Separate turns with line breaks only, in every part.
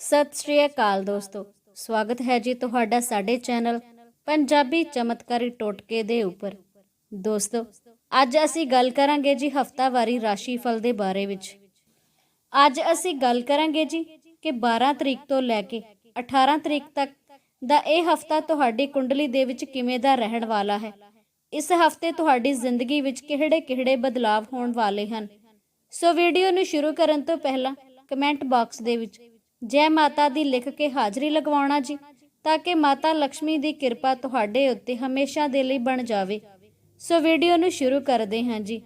ਸਤਿ ਸ਼੍ਰੀ ਅਕਾਲ ਦੋਸਤੋ। ਸਵਾਗਤ ਹੈ ਜੀ ਤੁਹਾਡਾ ਸਾਡੇ ਚੈਨਲ ਪੰਜਾਬੀ ਚਮਤਕਾਰੀ ਟੋਟਕੇ ਦੇ ਉੱਪਰ। ਦੋਸਤੋ, ਅੱਜ ਅਸੀਂ ਗੱਲ ਕਰਾਂਗੇ ਜੀ ਹਫਤਾਵਾਰੀ ਰਾਸ਼ੀਫਲ ਦੇ ਬਾਰੇ ਵਿੱਚ। ਅੱਜ ਅਸੀਂ ਗੱਲ ਕਰਾਂਗੇ ਜੀ ਕਿ 12 ਤਰੀਕ ਤੋਂ ਲੈ ਕੇ 18 ਤਰੀਕ ਤੱਕ ਦਾ ਇਹ ਹਫਤਾ ਤੁਹਾਡੀ ਕੁੰਡਲੀ ਦੇ ਵਿੱਚ ਕਿਵੇਂ ਦਾ ਰਹਿਣ ਵਾਲਾ ਹੈ। ਇਸ ਹਫ਼ਤੇ ਤੁਹਾਡੀ ਜ਼ਿੰਦਗੀ ਵਿੱਚ ਕਿਹੜੇ-ਕਿਹੜੇ ਬਦਲਾਅ ਹੋਣ ਵਾਲੇ ਹਨ। ਸੋ ਵੀਡੀਓ ਨੂੰ ਸ਼ੁਰੂ ਕਰਨ ਤੋਂ ਪਹਿਲਾਂ ਕਮੈਂਟ ਬਾਕਸ ਦੇ ਵਿੱਚ ਜੈ ਮਾਤਾ ਦੀ ਲਿਖ ਕੇ ਹਾਜ਼ਰੀ ਲਗਵਾਉਣਾ ਜੀ, ਤਾਂ ਕਿ ਮਾਤਾ ਲక్ష్ਮੀ ਦੀ ਕਿਰਪਾ ਤੁਹਾਡੇ ਉੱਤੇ ਹਮੇਸ਼ਾ ਦੇ ਲਈ ਬਣ ਜਾਵੇ। ਸੋ ਵੀਡੀਓ ਨੂੰ ਸ਼ੁਰੂ ਕਰਦੇ ਹਾਂ ਜੀ।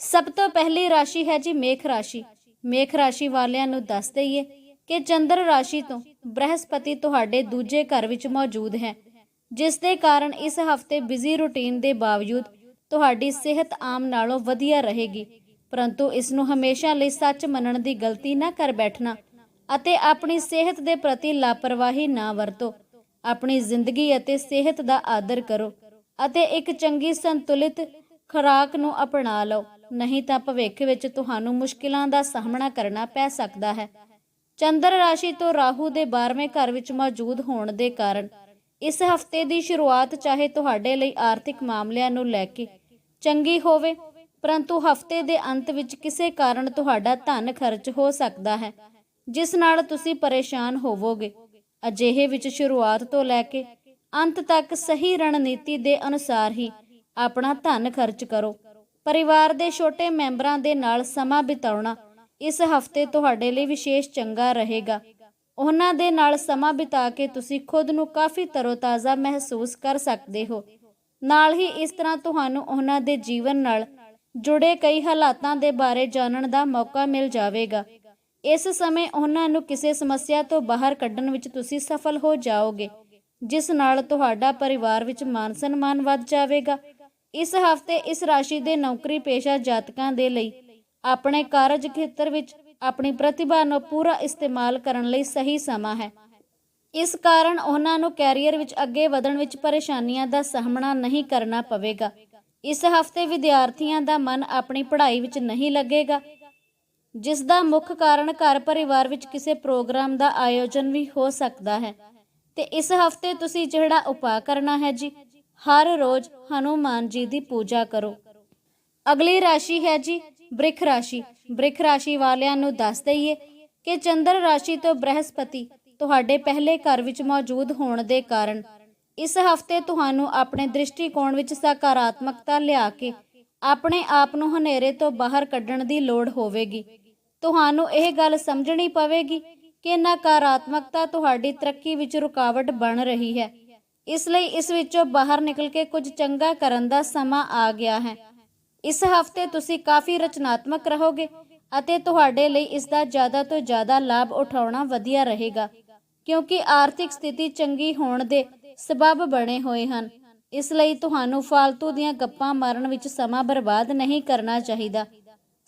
ਸਭ ਤੋਂ ਪਹਿਲੀ ਰਾਸ਼ੀ ਹੈ ਜੀ ਮੇਖ ਰਾਸ਼ੀ। ਮੇਖ ਰਾਸ਼ੀ ਵਾਲਿਆਂ ਨੂੰ ਦੱਸ ਦਈਏ ਕਿ ਚੰਦਰ ਰਾਸ਼ੀ ਤੋਂ ਬ੍ਰਹਸਪਤੀ ਤੁਹਾਡੇ ਦੂਜੇ ਘਰ ਵਿੱਚ ਮੌਜੂਦ ਹੈ, ਜਿਸ ਦੇ ਕਾਰਨ ਇਸ ਹਫ਼ਤੇ ਬਿਜ਼ੀ ਰੁਟੀਨ ਦੇ ਬਾਵਜੂਦ ਤੁਹਾਡੀ ਸਿਹਤ ਆਮ ਨਾਲੋਂ ਵਧੀਆ ਰਹੇਗੀ। ਪਰੰਤੂ ਇਸ ਨੂੰ ਹਮੇਸ਼ਾ ਲਈ ਸੱਚ ਮੰਨਣ ਦੀ ਗਲਤੀ ਨਾ ਕਰ ਬੈਠਣਾ। ਅਤੇ ਆਪਣੀ ਸਿਹਤ ਦੇ ਪ੍ਰਤੀ ਲਾਪਰਵਾਹੀ ਨਾ ਵਰਤੋ। ਆਪਣੀ ਜ਼ਿੰਦਗੀ ਅਤੇ ਸਿਹਤ ਦਾ ਆਦਰ ਕਰੋ ਅਤੇ ਇੱਕ ਚੰਗੀ ਸੰਤੁਲਿਤ ਖੁਰਾਕ ਨੂੰ ਅਪਣਾ ਲਓ। ਨਹੀਂ ਤਾਂ ਭਵਿੱਖ ਵਿੱਚ ਤੁਹਾਨੂੰ ਮੁਸ਼ਕਿਲਾਂ ਦਾ ਸਾਹਮਣਾ ਕਰਨਾ ਪੈ ਸਕਦਾ ਹੈ। ਚੰਦਰ ਰਾਸ਼ੀ ਤੋਂ ਰਾਹੂ ਦੇ 12ਵੇਂ ਘਰ ਵਿੱਚ ਮੌਜੂਦ ਹੋਣ ਦੇ ਕਾਰਨ ਇਸ ਹਫ਼ਤੇ ਦੀ ਸ਼ੁਰੂਆਤ ਚਾਹੇ ਤੁਹਾਡੇ ਲਈ ਆਰਥਿਕ ਮਾਮਲਿਆਂ ਨੂੰ ਲੈ ਕੇ ਚੰਗੀ ਹੋਵੇ, ਪਰੰਤੂ ਹਫ਼ਤੇ ਦੇ ਅੰਤ ਵਿੱਚ ਕਿਸੇ ਕਾਰਨ ਤੁਹਾਡਾ ਧਨ ਖਰਚ ਹੋ ਸਕਦਾ ਹੈ। ਜਿਸ ਨਾਲ ਤੁਸੀਂ ਪਰੇਸ਼ਾਨ ਹੋਵੋਗੇ। ਅਜਿਹੇ ਵਿੱਚ ਸ਼ੁਰੂਆਤ ਤੋਂ ਲੈ ਕੇ ਅੰਤ ਤੱਕ ਸਹੀ ਰਣਨੀਤੀ ਦੇ ਅਨੁਸਾਰ ਹੀ ਆਪਣਾ ਧਨ ਖਰਚ ਕਰੋ। ਪਰਿਵਾਰ ਦੇ ਛੋਟੇ ਮੈਂਬਰਾਂ ਦੇ ਨਾਲ ਸਮਾਂ ਬਿਤਾਉਣਾ ਇਸ ਹਫ਼ਤੇ ਤੁਹਾਡੇ ਲਈ ਵਿਸ਼ੇਸ਼ ਚੰਗਾ ਰਹੇਗਾ। ਉਹਨਾਂ ਦੇ ਨਾਲ ਸਮਾਂ ਬਿਤਾ ਕੇ ਤੁਸੀਂ ਖੁਦ ਨੂੰ ਕਾਫੀ ਤਰੋਤਾਜ਼ਾ ਮਹਿਸੂਸ ਕਰ ਸਕਦੇ ਹੋ। ਨਾਲ ਹੀ ਇਸ ਤਰ੍ਹਾਂ ਤੁਹਾਨੂੰ ਉਹਨਾਂ ਦੇ ਜੀਵਨ ਨਾਲ ਜੁੜੇ ਕਈ ਹਾਲਾਤਾਂ ਦੇ ਬਾਰੇ ਜਾਣਨ ਦਾ ਮੌਕਾ ਮਿਲ ਜਾਵੇਗਾ। ਇਸ ਸਮੇਂ ਉਹਨਾਂ ਨੂੰ ਕਿਸੇ ਸਮੱਸਿਆ ਤੋਂ ਬਾਹਰ ਕੱਢਣ ਵਿੱਚ ਤੁਸੀਂ ਸਫਲ ਹੋ ਜਾਓਗੇ, ਜਿਸ ਨਾਲ ਤੁਹਾਡਾ ਪਰਿਵਾਰ ਵਿੱਚ ਮਾਨ ਸਨਮਾਨ ਵੱਧ ਜਾਵੇਗਾ। ਇਸ ਹਫ਼ਤੇ ਇਸ ਰਾਸ਼ੀ ਦੇ ਨੌਕਰੀ ਪੇਸ਼ਾ ਜਾਤਕਾਂ ਦੇ ਲਈ ਆਪਣੇ ਕਾਰਜ ਖੇਤਰ ਵਿੱਚ ਆਪਣੀ ਪ੍ਰਤਿਭਾ ਨੂੰ ਪੂਰਾ ਇਸਤੇਮਾਲ ਕਰਨ ਲਈ ਸਹੀ ਸਮਾਂ ਹੈ। ਇਸ ਕਾਰਨ ਉਹਨਾਂ ਨੂੰ ਕੈਰੀਅਰ ਵਿੱਚ ਅੱਗੇ ਵਧਣ ਵਿੱਚ ਪਰੇਸ਼ਾਨੀਆਂ ਦਾ ਸਾਹਮਣਾ ਨਹੀਂ ਕਰਨਾ ਪਵੇਗਾ। ਇਸ ਹਫ਼ਤੇ ਵਿਦਿਆਰਥੀਆਂ ਦਾ ਮਨ ਆਪਣੀ ਪੜ੍ਹਾਈ ਵਿੱਚ ਨਹੀਂ ਲੱਗੇਗਾ ਜਿਸ ਦਾ ਮੁੱਖ ਕਾਰਨ ਘਰ ਪਰਿਵਾਰ ਵਿੱਚ ਕਿਸੇ ਪ੍ਰੋਗਰਾਮ ਦਾ ਆਯੋਜਨ ਵੀ ਹੋ ਸਕਦਾ ਹੈ। ਤੇ ਇਸ ਹਫ਼ਤੇ ਤੁਸੀਂ ਜਿਹੜਾ ਉਪਾਅ ਕਰਨਾ ਹੈ ਜੀ, ਹਰ ਰੋਜ਼ ਹਨੂਮਾਨ ਜੀ ਦੀ ਪੂਜਾ ਕਰੋ। ਅਗਲੀ ਰਾਸ਼ੀ ਹੈ ਜੀ ਬ੍ਰਿਖ ਰਾਸ਼ੀ। ਬ੍ਰਿਖ ਰਾਸ਼ੀ ਵਾਲਿਆਂ ਨੂੰ ਦੱਸ ਦਈਏ ਕਿ ਚੰਦਰ ਰਾਸ਼ੀ ਤੋਂ ਬ੍ਰਹਸਪਤੀ ਤੁਹਾਡੇ ਪਹਿਲੇ ਘਰ ਵਿੱਚ ਮੌਜੂਦ ਹੋਣ ਦੇ ਕਾਰਨ ਇਸ ਹਫ਼ਤੇ ਤੁਹਾਨੂੰ ਆਪਣੇ ਦ੍ਰਿਸ਼ਟੀਕੋਣ ਵਿੱਚ ਸਕਾਰਾਤਮਕਤਾ ਲਿਆ ਕੇ ਆਪਣੇ ਆਪ ਨੂੰ ਹਨੇਰੇ ਤੋਂ ਬਾਹਰ ਕੱਢਣ ਦੀ ਲੋੜ ਹੋਵੇਗੀ। ਤੁਹਾਨੂੰ ਇਹ ਗੱਲ ਸਮਝਣੀ ਪਵੇਗੀ ਕਿ ਨਕਾਰਾਤਮਕਤਾ ਤੁਹਾਡੀ ਤਰੱਕੀ ਵਿੱਚ ਰੁਕਾਵਟ ਬਣ ਰਹੀ ਹੈ। ਇਸ ਲਈ ਇਸ ਵਿੱਚੋਂ ਬਾਹਰ ਨਿਕਲ ਕੇ ਕੁਝ ਚੰਗਾ ਕਰਨ ਦਾ ਸਮਾਂ ਆ ਗਿਆ ਹੈ। ਇਸ ਹਫ਼ਤੇ ਤੁਸੀਂ ਕਾਫੀ ਰਚਨਾਤਮਕ ਰਹੋਗੇ ਅਤੇ ਤੁਹਾਡੇ ਲਈ ਇਸ ਦਾ ਜ਼ਿਆਦਾ ਤੋਂ ਜ਼ਿਆਦਾ ਲਾਭ ਉਠਾਉਣਾ ਵਧੀਆ ਰਹੇਗਾ, ਕਿਉਂਕਿ ਆਰਥਿਕ ਸਥਿਤੀ ਚੰਗੀ ਹੋਣ ਦੇ ਸਬਬ ਬਣੇ ਹੋਏ ਹਨ। ਇਸ ਲਈ ਤੁਹਾਨੂੰ ਫालतू ਦੀਆਂ ਗੱਪਾਂ ਮਾਰਨ ਵਿੱਚ ਸਮਾਂ ਬਰਬਾਦ ਨਹੀਂ ਕਰਨਾ ਚਾਹੀਦਾ।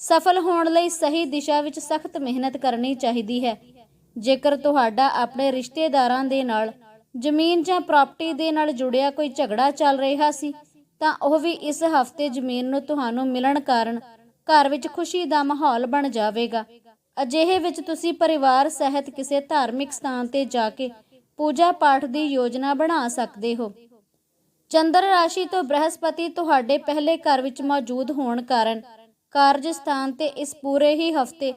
ਸਫਲ ਹੋਣ ਲਈ ਸਹੀ ਦਿਸ਼ਾ ਵਿੱਚ ਸਖਤ ਮਿਹਨਤ ਕਰਨੀ ਚਾਹੀਦੀ ਹੈ। ਜੇਕਰ ਤੁਹਾਡਾ ਆਪਣੇ ਰਿਸ਼ਤੇਦਾਰਾਂ ਦੇ ਨਾਲ, ਜ਼ਮੀਨ ਜਾਂ ਪ੍ਰਾਪਰਟੀ ਦੇ ਨਾਲ ਜੁੜਿਆ ਕੋਈ ਝਗੜਾ ਚੱਲ ਰਿਹਾ ਸੀ, ਤਾਂ ਉਹ ਵੀ ਇਸ ਹਫ਼ਤੇ ਜ਼ਮੀਨ ਨੂੰ ਤੁਹਾਨੂੰ ਮਿਲਣ ਕਾਰਨ ਘਰ ਵਿੱਚ ਖੁਸ਼ੀ ਦਾ ਮਾਹੌਲ ਬਣ ਜਾਵੇਗਾ। ਅਜਿਹੇ ਵਿੱਚ ਤੁਸੀਂ ਪਰਿਵਾਰ ਸਹਿਤ ਕਿਸੇ ਧਾਰਮਿਕ ਸਥਾਨ ਤੇ ਜਾ ਕੇ ਪੂਜਾ ਪਾਠ ਦੀ ਯੋਜਨਾ ਬਣਾ ਸਕਦੇ ਹੋ। ਚੰਦਰ ਰਾਸ਼ੀ ਤੋਂ ਬ੍ਰਹਸਪਤੀ ਤੁਹਾਡੇ ਪਹਿਲੇ ਘਰ ਵਿੱਚ ਮੌਜੂਦ ਹੋਣ ਕਾਰਨ ਕਾਰਜ ਸਥਾਨ ਤੇ ਇਸ ਪੂਰੇ ਹੀ ਹਫ਼ਤੇ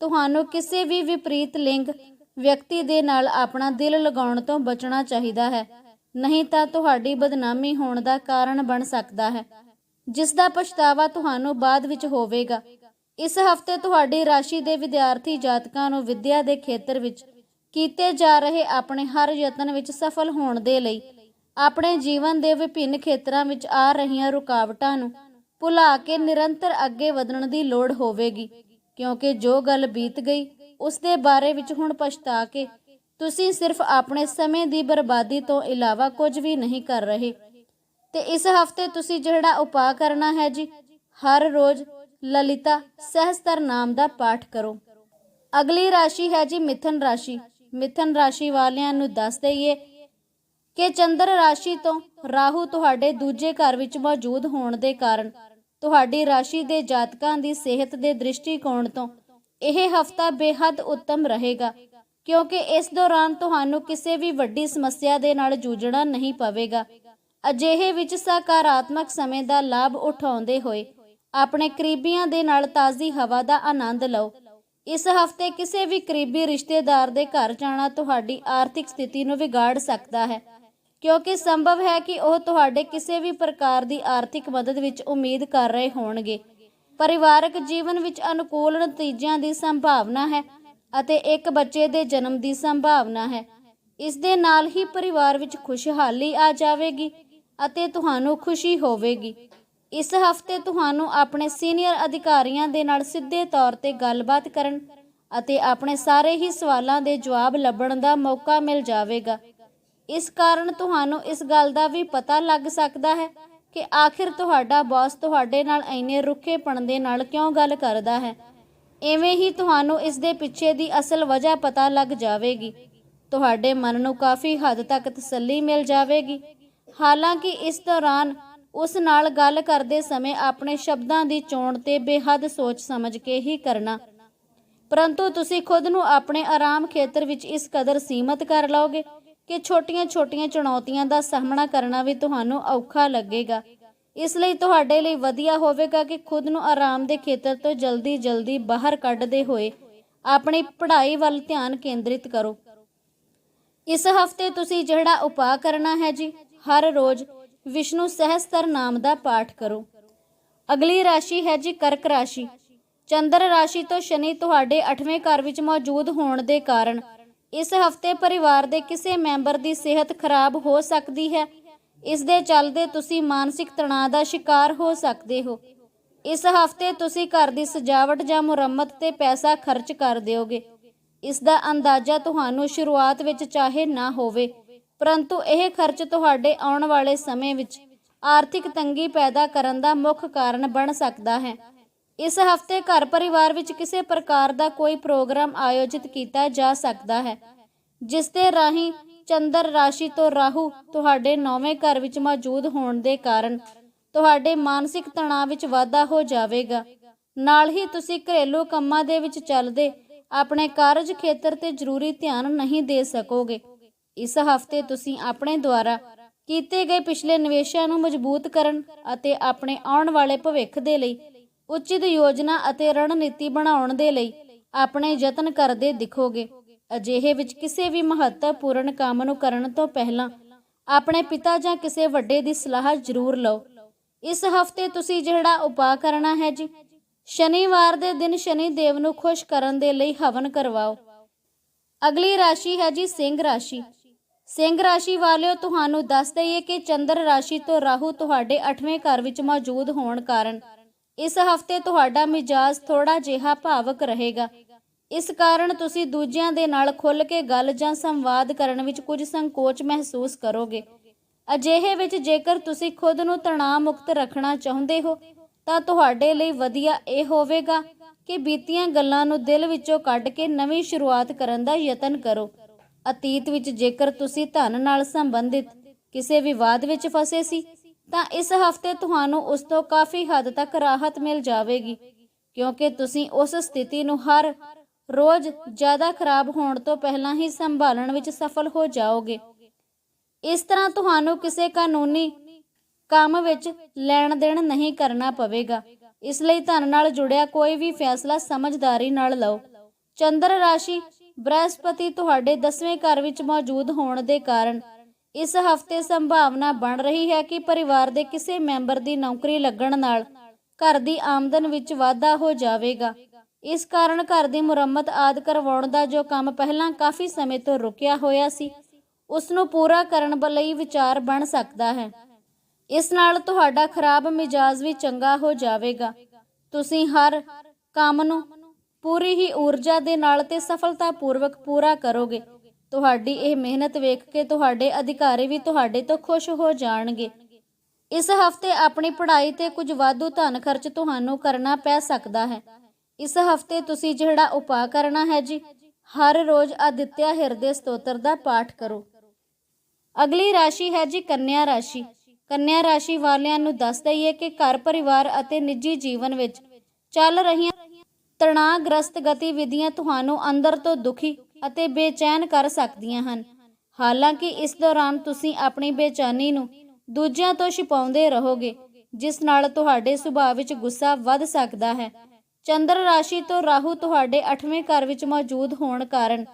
ਤੁਹਾਨੂੰ ਕਿਸੇ ਵੀ ਵਿਪਰੀਤ ਲਿੰਗ ਵਿਅਕਤੀ ਦੇ ਨਾਲ ਆਪਣਾ ਦਿਲ ਲਗਾਉਣ ਤੋਂ ਬਚਣਾ ਚਾਹੀਦਾ ਹੈ। ਨਹੀਂ ਤਾਂ ਤੁਹਾਡੀ ਬਦਨਾਮੀ ਹੋਣ ਦਾ ਕਾਰਨ ਬਣ ਸਕਦਾ ਹੈ। ਜਿਸ ਦਾ ਪਛਤਾਵਾ ਤੁਹਾਨੂੰ ਬਾਅਦ ਵਿੱਚ ਹੋਵੇਗਾ। ਇਸ ਹਫ਼ਤੇ ਤੁਹਾਡੀ ਰਾਸ਼ੀ ਦੇ ਵਿਦਿਆਰਥੀ ਜਾਤਕਾਂ ਨੂੰ ਵਿਦਿਆ ਦੇ ਖੇਤਰ ਵਿੱਚ ਕੀਤੇ ਜਾ ਰਹੇ ਆਪਣੇ ਹਰ ਯਤਨ ਵਿੱਚ ਸਫਲ ਹੋਣ ਦੇ ਲਈ ਆਪਣੇ ਜੀਵਨ ਦੇ ਵਿਭਿੰਨ ਖੇਤਰਾਂ ਵਿੱਚ ਆ ਰਹੀਆਂ ਰੁਕਾਵਟਾਂ ਨੂੰ ਭੁਲਾ ਕੇ ਨਿਰੰਤਰ ਅੱਗੇ ਵਧਣ ਦੀ ਲੋੜ ਹੋਵੇਗੀ, ਕਿਉਂਕਿ ਜੋ ਗੱਲ ਬੀਤ ਗਈ ਉਸ ਦੇ ਬਾਰੇ ਵਿੱਚ ਹੁਣ ਪਛਤਾ ਕੇ, ਤੁਸੀਂ ਸਿਰਫ ਆਪਣੇ ਸਮੇਂ ਦੀ ਬਰਬਾਦੀ ਤੋਂ ਇਲਾਵਾ ਕੁਝ ਵੀ ਨਹੀਂ ਕਰ ਰਹੇ। ਤੇ ਇਸ ਹਫ਼ਤੇ ਤੁਸੀਂ ਜਿਹੜਾ ਉਪਾਅ ਕਰਨਾ ਹੈ ਜੀ, ਹਰ ਰੋਜ਼ ਲਲਿਤਾ ਸਹਸਤਰ ਨਾਮ ਦਾ ਪਾਠ ਕਰੋ। ਅਗਲੀ ਰਾਸ਼ੀ ਹੈ ਜੀ ਮਿਥਨ ਰਾਸ਼ੀ। ਮਿਥਨ ਰਾਸ਼ੀ ਵਾਲਿਆਂ ਨੂੰ ਦੱਸ ਦਈਏ ਕਿ ਚੰਦਰ ਰਾਸ਼ੀ ਤੋਂ ਰਾਹੂ ਤੁਹਾਡੇ ਦੂਜੇ ਘਰ ਵਿੱਚ ਮੌਜੂਦ ਹੋਣ ਦੇ ਕਾਰਨ ਤੁਹਾਡੀ ਰਾਸ਼ੀ ਦੇ ਜਾਤਕਾਂ ਦੀ ਸਿਹਤ ਦੇ ਦ੍ਰਿਸ਼ਟੀਕੋਣ ਤੋਂ। ਇਹ ਹਫਤਾ ਬੇਹੱਦ ਉੱਤਮ ਰਹੇਗਾ, ਕਿਉਂਕਿ ਇਸ ਦੌਰਾਨ ਤੁਹਾਨੂੰ ਕਿਸੇ ਵੀ ਵੱਡੀ ਸਮੱਸਿਆ ਦੇ ਨਾਲ ਜੂਝਣਾ ਨਹੀਂ ਪਵੇਗਾ। ਅਜਿਹੇ ਵਿੱਚ ਸਕਾਰਾਤਮਕ ਸਮੇਂ ਦਾ ਲਾਭ ਉਠਾਉਂਦੇ ਹੋਏ ਆਪਣੇ ਕਰੀਬੀਆਂ ਦੇ ਨਾਲ ਤਾਜ਼ੀ ਹਵਾ ਦਾ ਆਨੰਦ ਲਓ। ਇਸ ਹਫ਼ਤੇ ਕਿਸੇ ਵੀ ਕਰੀਬੀ ਰਿਸ਼ਤੇਦਾਰ ਦੇ ਘਰ ਜਾਣਾ ਤੁਹਾਡੀ ਆਰਥਿਕ ਸਥਿਤੀ ਨੂੰ ਵਿਗਾੜ ਸਕਦਾ ਹੈ। ਕਿਉਂਕਿ ਸੰਭਵ ਹੈ ਕਿ ਉਹ ਤੁਹਾਡੇ ਕਿਸੇ ਵੀ ਪ੍ਰਕਾਰ ਦੀ ਆਰਥਿਕ ਮਦਦ ਵਿੱਚ ਉਮੀਦ ਕਰ ਰਹੇ ਹੋਣਗੇ। ਪਰਿਵਾਰਕ ਜੀਵਨ ਵਿੱਚ ਅਨੁਕੂਲ ਨਤੀਜਿਆਂ ਦੀ ਸੰਭਾਵਨਾ ਹੈ ਅਤੇ ਇੱਕ ਬੱਚੇ ਦੇ ਜਨਮ ਦੀ ਸੰਭਾਵਨਾ ਹੈ। ਇਸ ਦੇ ਨਾਲ ਹੀ ਪਰਿਵਾਰ ਵਿੱਚ ਖੁਸ਼ਹਾਲੀ ਆ ਜਾਵੇਗੀ ਅਤੇ ਤੁਹਾਨੂੰ ਖੁਸ਼ੀ ਹੋਵੇਗੀ। ਇਸ ਹਫ਼ਤੇ ਤੁਹਾਨੂੰ ਆਪਣੇ ਸੀਨੀਅਰ ਅਧਿਕਾਰੀਆਂ ਦੇ ਨਾਲ ਸਿੱਧੇ ਤੌਰ ਤੇ ਗੱਲਬਾਤ ਕਰਨ ਅਤੇ ਆਪਣੇ ਸਾਰੇ ਹੀ ਸਵਾਲਾਂ ਦੇ ਜਵਾਬ ਲੱਭਣ ਦਾ ਮੌਕਾ ਮਿਲ ਜਾਵੇਗਾ। ਇਸ ਕਾਰਨ ਤੁਹਾਨੂੰ ਇਸ ਗੱਲ ਦਾ ਵੀ ਪਤਾ ਲੱਗ ਸਕਦਾ ਹੈ ਕਿ ਆਖਿਰ ਤੁਹਾਡਾ ਬੌਸ ਤੁਹਾਡੇ ਨਾਲ ਇੰਨੇ ਰੁੱਖੇਪਣ ਦੇ ਨਾਲ ਕਿਉਂ ਗੱਲ ਕਰਦਾ ਹੈ? ਐਵੇਂ ਹੀ ਤੁਹਾਨੂੰ ਇਸ ਦੇ ਪਿੱਛੇ ਦੀ ਅਸਲ ਵਜ੍ਹਾ ਪਤਾ ਲੱਗ ਜਾਵੇਗੀ। ਤੁਹਾਡੇ ਮਨ ਨੂੰ ਕਾਫੀ ਹੱਦ ਤੱਕ ਤਸੱਲੀ ਮਿਲ ਜਾਵੇਗੀ। ਹਾਲਾਂਕਿ ਇਸ ਦੌਰਾਨ ਉਸ ਨਾਲ ਗੱਲ ਕਰਦੇ ਸਮੇਂ ਆਪਣੇ ਸ਼ਬਦਾਂ ਦੀ ਚੋਣ ਤੇ ਬੇਹੱਦ ਸੋਚ ਸਮਝ ਕੇ ਹੀ ਕਰਨਾ। ਪਰੰਤੂ ਤੁਸੀਂ ਖੁਦ ਨੂੰ ਆਪਣੇ ਆਰਾਮ ਖੇਤਰ ਵਿੱਚ ਇਸ ਕਦਰ ਸੀਮਤ ਕਰ ਲਓਗੇ। ਕਿ ਛੋਟੀਆਂ-ਛੋਟੀਆਂ ਚੁਣੌਤੀਆਂ ਦਾ ਸਾਹਮਣਾ ਕਰਨਾ ਵੀ ਤੁਹਾਨੂੰ ਔਖਾ ਲੱਗੇਗਾ। ਇਸ ਲਈ ਤੁਹਾਡੇ ਲਈ ਵਧੀਆ ਹੋਵੇਗਾ ਕਿ ਖੁਦ ਨੂੰ ਆਰਾਮ ਦੇ ਖੇਤਰ ਤੋਂ ਜਲਦੀ-ਜਲਦੀ ਬਾਹਰ ਕੱਢਦੇ ਹੋਏ ਆਪਣੀ ਪੜ੍ਹਾਈ ਵੱਲ ਧਿਆਨ ਕੇਂਦਰਿਤ ਕਰੋ। ਇਸ ਹਫ਼ਤੇ ਤੁਸੀਂ ਜਿਹੜਾ ਉਪਾਅ ਕਰਨਾ ਹੈ ਜੀ, ਹਰ ਰੋਜ਼ ਵਿਸ਼ਨੂੰ ਸਹਸਤਰ ਨਾਮ ਦਾ ਪਾਠ ਕਰੋ। ਅਗਲੀ ਰਾਸ਼ੀ ਹੈ ਜੀ ਕਰਕ ਰਾਸ਼ੀ। ਚੰਦਰ ਰਾਸ਼ੀ ਤੋਂ ਸ਼ਨੀ ਤੁਹਾਡੇ 8ਵੇਂ ਘਰ ਵਿੱਚ ਮੌਜੂਦ ਹੋਣ ਦੇ ਕਾਰਨ ਇਸ ਹਫ਼ਤੇ ਪਰਿਵਾਰ ਦੇ ਕਿਸੇ ਮੈਂਬਰ ਦੀ ਸਿਹਤ ਖਰਾਬ ਹੋ ਸਕਦੀ ਹੈ। ਇਸ ਦੇ ਚੱਲਦੇ ਤੁਸੀਂ ਮਾਨਸਿਕ ਤਣਾਅ ਦਾ ਸ਼ਿਕਾਰ ਹੋ ਸਕਦੇ ਹੋ। ਇਸ ਹਫ਼ਤੇ ਤੁਸੀਂ ਘਰ ਦੀ ਸਜਾਵਟ ਜਾਂ ਮੁਰੰਮਤ ਤੇ ਪੈਸਾ ਖਰਚ ਕਰ ਦਿਓਗੇ। ਇਸ ਦਾ ਅੰਦਾਜ਼ਾ ਤੁਹਾਨੂੰ ਸ਼ੁਰੂਆਤ ਵਿੱਚ ਚਾਹੇ ਨਾ ਹੋਵੇ, ਪਰੰਤੂ ਇਹ ਖਰਚ ਤੁਹਾਡੇ ਆਉਣ ਵਾਲੇ ਸਮੇਂ ਵਿੱਚ ਆਰਥਿਕ ਤੰਗੀ ਪੈਦਾ ਕਰਨ ਦਾ ਮੁੱਖ ਕਾਰਨ ਬਣ ਸਕਦਾ ਹੈ। ਇਸ ਹਫ਼ਤੇ ਘਰ ਪਰਿਵਾਰ ਵਿੱਚ ਕਿਸੇ ਪ੍ਰਕਾਰ ਦਾ ਕੋਈ ਪ੍ਰੋਗਰਾਮ ਆਯੋਜਿਤ ਕੀਤਾ ਜਾ ਸਕਦਾ ਹੈ, ਜਿਸ ਦੇ ਰਾਹੀਂ ਚੰਦਰ ਰਾਸ਼ੀ ਤੋਂ ਰਾਹੂ ਤੁਹਾਡੇ ਨੌਵੇਂ ਘਰ ਵਿੱਚ ਮੌਜੂਦ ਹੋਣ ਦੇ ਕਾਰਨ ਤੁਹਾਡੇ ਮਾਨਸਿਕ ਤਣਾਅ ਵਿੱਚ ਵਾਧਾ ਹੋ ਜਾਵੇਗਾ। ਨਾਲ ਹੀ ਤੁਸੀਂ ਘਰੇਲੂ ਕੰਮਾਂ ਦੇ ਵਿੱਚ ਚੱਲਦੇ ਆਪਣੇ ਕਾਰਜ ਖੇਤਰ ਤੇ ਜ਼ਰੂਰੀ ਧਿਆਨ ਨਹੀਂ ਦੇ ਸਕੋਗੇ। ਇਸ ਹਫ਼ਤੇ ਤੁਸੀਂ ਆਪਣੇ ਦੁਆਰਾ ਕੀਤੇ ਗਏ ਪਿਛਲੇ ਨਿਵੇਸ਼ਾਂ ਨੂੰ ਮਜ਼ਬੂਤ ਕਰਨ ਅਤੇ ਆਪਣੇ ਆਉਣ ਵਾਲੇ ਭਵਿੱਖ ਦੇ ਲਈ ਉਚਿਤ ਯੋਜਨਾ ਅਤੇ ਰਣਨੀਤੀ ਬਣਾਉਣ ਦੇ ਲਈ ਆਪਣੇ ਯਤਨ ਕਰਦੇ ਦਿਖੋਗੇ। ਅਜਿਹੇ ਵਿੱਚ ਕਿਸੇ ਵੀ ਮਹੱਤਵਪੂਰਨ ਕੰਮ ਨੂੰ ਕਰਨ ਤੋਂ ਪਹਿਲਾਂ ਆਪਣੇ ਪਿਤਾ ਜਾਂ ਕਿਸੇ ਵੱਡੇ ਦੀ ਸਲਾਹ ਜ਼ਰੂਰ ਲਓ। ਇਸ ਹਫ਼ਤੇ ਤੁਸੀਂ ਜਿਹੜਾ ਉਪਾਅ ਕਰਨਾ ਹੈ ਜੀ, ਸ਼ਨੀਵਾਰ ਦੇ ਦਿਨ ਸ਼ਨੀ ਦੇਵ ਨੂੰ ਖੁਸ਼ ਕਰਨ ਦੇ ਲਈ ਹਵਨ ਕਰਵਾਓ। ਅਗਲੀ ਰਾਸ਼ੀ ਹੈ ਜੀ ਸਿੰਘ ਰਾਸ਼ੀ। ਸਿੰਘ ਰਾਸ਼ੀ ਵਾਲਿਓ, ਤੁਹਾਨੂੰ ਦੱਸ ਦਈਏ ਕਿ ਚੰਦਰ ਰਾਸ਼ੀ ਤੋਂ ਰਾਹੂ ਤੁਹਾਡੇ 8ਵੇਂ ਘਰ ਵਿੱਚ ਮੌਜੂਦ ਹੋਣ ਕਾਰਨ ਇਸ ਹਫ਼ਤੇ ਤੁਹਾਡਾ ਮਿਜਾਜ਼ ਥੋੜਾ ਜਿਹਾ ਭਾਵਕ ਰਹੇਗਾ। ਇਸ ਕਾਰਨ ਤੁਸੀਂ ਦੂਜਿਆਂ ਦੇ ਨਾਲ ਖੁੱਲ੍ਹ ਕੇ ਗੱਲ ਜਾਂ ਸੰਵਾਦ ਕਰਨ ਵਿੱਚ ਕੁਝ ਸੰਕੋਚ ਮਹਿਸੂਸ ਕਰੋਗੇ। ਅਜਿਹੇ ਵਿੱਚ ਜੇਕਰ ਤੁਸੀਂ ਖੁਦ ਨੂੰ ਤਣਾਅ ਮੁਕਤ ਰੱਖਣਾ ਚਾਹੁੰਦੇ ਹੋ, ਤਾਂ ਤੁਹਾਡੇ ਲਈ ਵਧੀਆ ਇਹ ਹੋਵੇਗਾ ਕਿ ਬੀਤੀਆਂ ਗੱਲਾਂ ਨੂੰ ਦਿਲ ਵਿੱਚੋਂ ਕੱਢ ਕੇ ਨਵੀਂ ਸ਼ੁਰੂਆਤ ਕਰਨ ਦਾ ਯਤਨ ਕਰੋ। ਅਤੀਤ ਵਿੱਚ ਜੇਕਰ ਤੁਸੀਂ ਧਨ ਨਾਲ ਸੰਬੰਧਿਤ ਕਿਸੇ ਵਿਵਾਦ ਵਿੱਚ ਫਸੇ ਸੀ ਤਾਂ ਇਸ ਹਫ਼ਤੇ ਤੁਹਾਨੂੰ ਉਸ ਤੋਂ ਕਾਫੀ ਹੱਦ ਤੱਕ ਰਾਹਤ ਮਿਲ ਜਾਵੇਗੀ, ਕਿਉਂਕਿ ਤੁਸੀਂ ਉਸ ਸਥਿਤੀ ਨੂੰ ਹਰ ਰੋਜ਼ ਜ਼ਿਆਦਾ ਖਰਾਬ ਹੋਣ ਤੋਂ ਪਹਿਲਾਂ ਹੀ ਸੰਭਾਲਣ ਵਿੱਚ ਸਫਲ ਹੋ ਜਾਓਗੇ। ਇਸ ਤਰ੍ਹਾਂ ਤੁਹਾਨੂੰ ਕਿਸੇ ਕਾਨੂੰਨੀ ਕੰਮ ਵਿੱਚ ਲੈਣ ਦੇਣ ਨਹੀਂ ਕਰਨਾ ਪਵੇਗਾ। ਇਸ ਲਈ ਧਨ ਨਾਲ ਜੁੜਿਆ ਕੋਈ ਵੀ ਫੈਸਲਾ ਸਮਝਦਾਰੀ ਨਾਲ ਲਓ। ਚੰਦਰ ਰਾਸ਼ੀ ਬ੍ਰਹਸਪਤੀ ਤੁਹਾਡੇ 10ਵੇਂ ਘਰ ਵਿੱਚ ਮੌਜੂਦ ਹੋਣ ਦੇ ਕਾਰਨ ਇਸ ਹਫ਼ਤੇ ਸੰਭਾਵਨਾ ਬਣ ਰਹੀ ਹੈ ਕਿ ਪਰਿਵਾਰ ਦੇ ਕਿਸੇ ਮੈਂਬਰ ਦੀ ਨੌਕਰੀ ਲੱਗਣ ਨਾਲ ਘਰ ਦੀ ਆਮਦਨ ਵਿੱਚ ਵਾਧਾ ਹੋ ਜਾਵੇਗਾ। ਇਸ ਕਾਰਨ ਘਰ ਦੀ ਮੁਰੰਮਤ ਆਦ ਕਰਵਾਉਣ ਦਾ ਜੋ ਕੰਮ ਪਹਿਲਾਂ ਕਾਫੀ ਸਮੇਂ ਤੋਂ ਰੁਕਿਆ ਹੋਇਆ ਸੀ, ਉਸ ਨੂੰ ਪੂਰਾ ਕਰਨ ਲਈ ਵਿਚਾਰ ਬਣ ਸਕਦਾ ਹੈ। ਇਸ ਨਾਲ ਤੁਹਾਡਾ ਖਰਾਬ ਮਿਜਾਜ਼ ਵੀ ਚੰਗਾ ਹੋ ਜਾਵੇਗਾ। ਤੁਸੀਂ ਹਰ ਕੰਮ ਨੂੰ ਪੂਰੀ ਹੀ ਊਰਜਾ ਦੇ ਨਾਲ ਤੇ ਸਫਲਤਾਪੂਰਵਕ ਪੂਰਾ ਕਰੋਗੇ। ਤੁਹਾਡੀ ਇਹ ਮਿਹਨਤ ਵੇਖ ਕੇ ਤੁਹਾਡੇ ਅਧਿਕਾਰੀ ਵੀ ਤੁਹਾਡੇ ਤੋਂ ਖੁਸ਼ ਹੋ ਜਾਣਗੇ। ਇਸ ਹਫ਼ਤੇ ਆਪਣੀ ਪੜ੍ਹਾਈ ਤੇ ਕੁਝ ਵਾਧੂ ਧਨ ਖਰਚ ਤੁਹਾਨੂੰ ਕਰਨਾ ਪੈ ਸਕਦਾ ਹੈ। ਇਸ ਹਫ਼ਤੇ ਤੁਸੀਂ ਜਿਹੜਾ ਉਪਾਅ ਕਰਨਾ ਹੈ ਜੀ, ਹਰ ਰੋਜ਼ ਆਦਿਤਿਆ ਹਿਰਦੇ ਸਤੋਤਰ ਦਾ ਪਾਠ ਕਰੋ। ਅਗਲੀ ਰਾਸ਼ੀ ਹੈ ਜੀ ਕੰਨਿਆ ਰਾਸ਼ੀ। ਕੰਨਿਆ ਰਾਸ਼ੀ ਵਾਲਿਆਂ ਨੂੰ ਦੱਸ ਦਈਏ ਕਿ ਘਰ ਪਰਿਵਾਰ ਅਤੇ ਨਿੱਜੀ ਜੀਵਨ ਵਿੱਚ ਚੱਲ ਰਹੀਆਂ ਤਣਾਅਗ੍ਰਸਤ ਗਤੀਵਿਧੀਆਂ ਤੁਹਾਨੂੰ ਅੰਦਰ ਤੋਂ ਦੁਖੀ ਅਤੇ ਬੇਚੈਨ ਕਰ ਸਕਦੀਆਂ ਹਨ। ਹਾਲਾਂਕਿ ਇਸ ਦੌਰਾਨ ਤੁਸੀਂ ਆਪਣੀ ਬੇਚੈਨੀ ਨੂੰ ਦੂਜਿਆਂ ਤੋਂ ਛੁਪਾਉਂਦੇ ਰਹੋਗੇ, ਜਿਸ ਨਾਲ ਤੁਹਾਡੇ ਸੁਭਾਅ ਵਿੱਚ ਗੁੱਸਾ ਵੱਧ ਸਕਦਾ ਹੈ। ਚੰਦਰ ਰਾਸ਼ੀ ਤੋਂ ਰਾਹੂ ਤੁਹਾਡੇ 8ਵੇਂ ਘਰ ਵਿੱਚ ਮੌਜੂਦ ਹੋਣ ਕਾਰਨ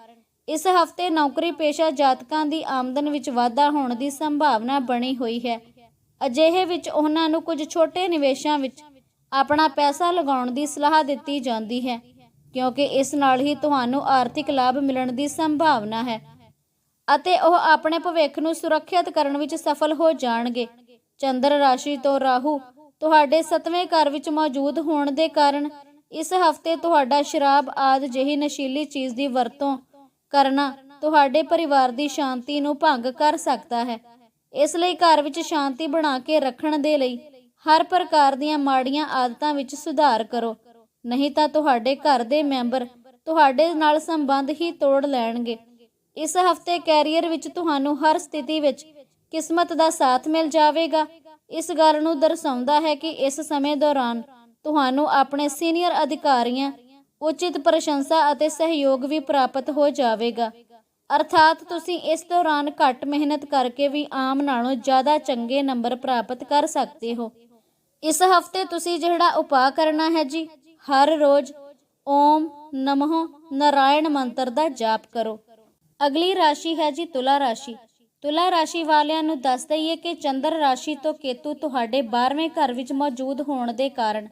ਇਸ ਹਫ਼ਤੇ ਨੌਕਰੀ ਪੇਸ਼ਾ ਜਾਤਕਾਂ ਦੀ ਆਮਦਨ ਵਿੱਚ ਵਾਧਾ ਹੋਣ ਦੀ ਸੰਭਾਵਨਾ ਬਣੀ ਹੋਈ ਹੈ। ਅਜਿਹੇ ਵਿੱਚ ਉਹਨਾਂ ਨੂੰ ਕੁਝ ਛੋਟੇ ਨਿਵੇਸ਼ਾਂ ਵਿੱਚ ਆਪਣਾ ਪੈਸਾ ਲਗਾਉਣ ਦੀ ਸਲਾਹ ਦਿੱਤੀ ਜਾਂਦੀ ਹੈ। ਕਿਉਂਕਿ ਇਸ ਨਾਲ ਹੀ ਤੁਹਾਨੂੰ ਆਰਥਿਕ ਲਾਭ ਮਿਲਣ ਦੀ ਸੰਭਾਵਨਾ ਹੈ ਅਤੇ ਉਹ ਆਪਣੇ ਭਵਿੱਖ ਨੂੰ ਸੁਰੱਖਿਅਤ ਕਰਨ ਵਿੱਚ ਸਫਲ ਹੋ ਜਾਣਗੇ। ਚੰਦਰ ਰਾਸ਼ੀ ਤੋਂ ਰਾਹੂ ਤੁਹਾਡੇ 7ਵੇਂ ਘਰ ਵਿੱਚ ਮੌਜੂਦ ਹੋਣ ਦੇ ਕਾਰਨ ਇਸ ਹਫ਼ਤੇ ਤੁਹਾਡਾ ਸ਼ਰਾਬ ਆਦ ਜਿਹੀ ਨਸ਼ੀਲੀ ਚੀਜ਼ ਦੀ ਵਰਤੋਂ ਕਰਨਾ ਤੁਹਾਡੇ ਪਰਿਵਾਰ ਦੀ ਸ਼ਾਂਤੀ ਨੂੰ ਭੰਗ ਕਰ ਸਕਦਾ ਹੈ। ਇਸ ਲਈ ਘਰ ਵਿੱਚ ਸ਼ਾਂਤੀ ਬਣਾ ਕੇ ਰੱਖਣ ਦੇ ਲਈ ਹਰ ਪ੍ਰਕਾਰ ਦੀਆਂ ਮਾੜੀਆਂ ਆਦਤਾਂ ਵਿੱਚ ਸੁਧਾਰ ਕਰੋ। ਨਹੀਂ ਤਾਂ ਤੁਹਾਡੇ ਘਰ ਦੇ ਮੈਂਬਰ ਤੁਹਾਡੇ ਨਾਲ ਸੰਬੰਧ ਹੀ ਤੋੜ ਲੈਣਗੇ। ਇਸ ਹਫ਼ਤੇ ਕੈਰੀਅਰ ਵਿੱਚ ਤੁਹਾਨੂੰ ਹਰ ਸਥਿਤੀ ਵਿੱਚ ਕਿਸਮਤ ਦਾ ਸਾਥ ਮਿਲ ਜਾਵੇਗਾ। ਇਸ ਗੱਲ ਨੂੰ ਦਰਸਾਉਂਦਾ ਹੈ ਕਿ ਇਸ ਸਮੇਂ ਦੌਰਾਨ ਤੁਹਾਨੂੰ ਆਪਣੇ ਸੀਨੀਅਰ ਅਧਿਕਾਰੀਆਂ, ਉਚਿਤ ਪ੍ਰਸ਼ੰਸਾ ਅਤੇ ਸਹਿਯੋਗ ਵੀ ਪ੍ਰਾਪਤ ਹੋ ਜਾਵੇਗਾ। ਅਰਥਾਤ ਤੁਸੀਂ ਇਸ ਦੌਰਾਨ ਘੱਟ ਮਿਹਨਤ ਕਰਕੇ ਵੀ ਆਮ ਨਾਲੋਂ ਜ਼ਿਆਦਾ ਚੰਗੇ ਨੰਬਰ ਪ੍ਰਾਪਤ ਕਰ ਸਕਦੇ ਹੋ। ਇਸ ਹਫ਼ਤੇ ਤੁਸੀਂ ਜਿਹੜਾ ਉਪਾਅ ਕਰਨਾ ਹੈ ਜੀ ਹਰ ਰੋਜ਼ ਓਮ ਨਮੋ ਨਾਰਾਇਣ ਮੰਤਰ ਦਾ ਜਾਪ ਕਰੋ। ਅਗਲੀ ਰਾਸ਼ੀ ਹੈ ਜੀ ਤੁਲਾ ਰਾਸ਼ੀ। ਤੁਲਾ ਰਾਸ਼ੀ ਵਾਲਿਆਂ ਨੂੰ ਦੱਸ ਦਈਏ ਕਿ ਚੰਦਰ ਰਾਸ਼ੀ ਤੋਂ ਕੇਤੂ ਤੁਹਾਡੇ 12ਵੇਂ ਘਰ ਵਿੱਚ ਮੌਜੂਦ ਹੋਣ ਦੇ ਕਾਰਨ।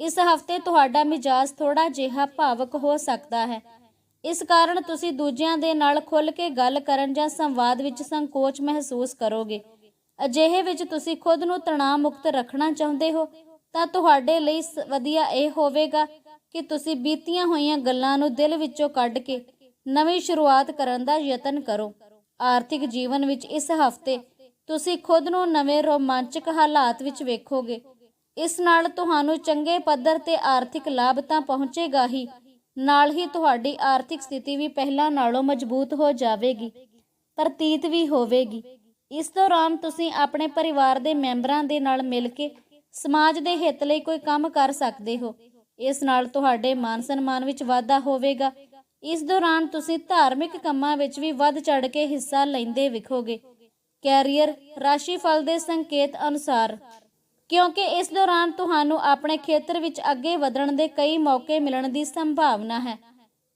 ਇਸ ਹਫ਼ਤੇ ਤੁਹਾਡਾ ਮਿਜਾਜ਼ ਥੋੜਾ ਜਿਹਾ ਭਾਵਕ ਹੋ ਸਕਦਾ ਹੈ। ਇਸ ਕਾਰਨ ਤੁਸੀਂ ਦੂਜਿਆਂ ਦੇ ਨਾਲ ਖੁੱਲ ਕੇ ਗੱਲ ਕਰਨ ਜਾਂ ਸੰਵਾਦ ਵਿੱਚ ਸੰਕੋਚ ਮਹਿਸੂਸ ਕਰੋਗੇ। ਅਜਿਹੇ ਵਿੱਚ ਤੁਸੀਂ ਖੁਦ ਨੂੰ ਤਣਾਅ ਮੁਕਤ ਰੱਖਣਾ ਚਾਹੁੰਦੇ ਹੋ ਤਾਂ ਤੁਹਾਡੇ ਲਈ ਵਧੀਆ ਇਹ ਹੋਵੇਗਾ ਕਿ ਤੁਸੀਂ ਬੀਤੀਆਂ ਹੋਈਆਂ ਗੱਲਾਂ ਨੂੰ ਦਿਲ ਵਿੱਚੋਂ ਕੱਢ ਕੇ ਨਵੀਂ ਸ਼ੁਰੂਆਤ ਕਰਨ ਦਾ ਯਤਨ ਕਰੋ। ਆਰਥਿਕ ਜੀਵਨ ਵਿੱਚ ਇਸ ਹਫ਼ਤੇ ਤੁਸੀਂ ਖੁਦ ਨੂੰ ਨਵੇਂ ਰੋਮਾਂਚਕ ਹਾਲਾਤ ਵਿੱਚ ਵੇਖੋਗੇ। ਇਸ ਨਾਲ ਤੁਹਾਨੂੰ ਚੰਗੇ ਪੱਧਰ ਤੇ ਆਰਥਿਕ ਲਾਭ ਤਾਂ ਪਹੁੰਚੇਗਾ ਹੀ। ਨਾਲ ਹੀ ਤੁਹਾਡੀ ਆਰਥਿਕ ਸਥਿਤੀ ਵੀ ਪਹਿਲਾਂ ਨਾਲੋਂ ਮਜ਼ਬੂਤ ਹੋ ਜਾਵੇਗੀ, ਪ੍ਰਤੀਤ ਵੀ ਹੋਵੇਗੀ। ਇਸ ਦੌਰਾਨ ਤੁਸੀਂ ਆਪਣੇ ਪਰਿਵਾਰ ਦੇ ਮੈਂਬਰਾਂ ਦੇ ਨਾਲ ਮਿਲ ਕੇ ਸਮਾਜ ਦੇ ਹਿੱਤ ਲਈ ਕੋਈ ਕੰਮ ਕਰ ਸਕਦੇ ਹੋ। ਇਸ ਨਾਲ ਤੁਹਾਡੇ ਮਾਨ ਸਨਮਾਨ ਵਿੱਚ ਵਾਧਾ ਹੋਵੇਗਾ। ਇਸ ਦੌਰਾਨ ਤੁਸੀਂ ਧਾਰਮਿਕ ਕੰਮਾਂ ਵਿੱਚ ਵੀ ਵੱਧ ਚੜ ਕੇ ਹਿੱਸਾ ਲੈਂਦੇ ਵਿਖੋਗੇ। ਕੈਰੀਅਰ ਰਾਸ਼ੀਫਲ ਦੇ ਸੰਕੇਤ ਅਨੁਸਾਰ, ਕਿਉਂਕਿ ਇਸ ਦੌਰਾਨ ਤੁਹਾਨੂੰ ਆਪਣੇ ਖੇਤਰ ਵਿੱਚ ਅੱਗੇ ਵਧਣ ਦੇ ਕਈ ਮੌਕੇ ਮਿਲਣ ਦੀ ਸੰਭਾਵਨਾ ਹੈ।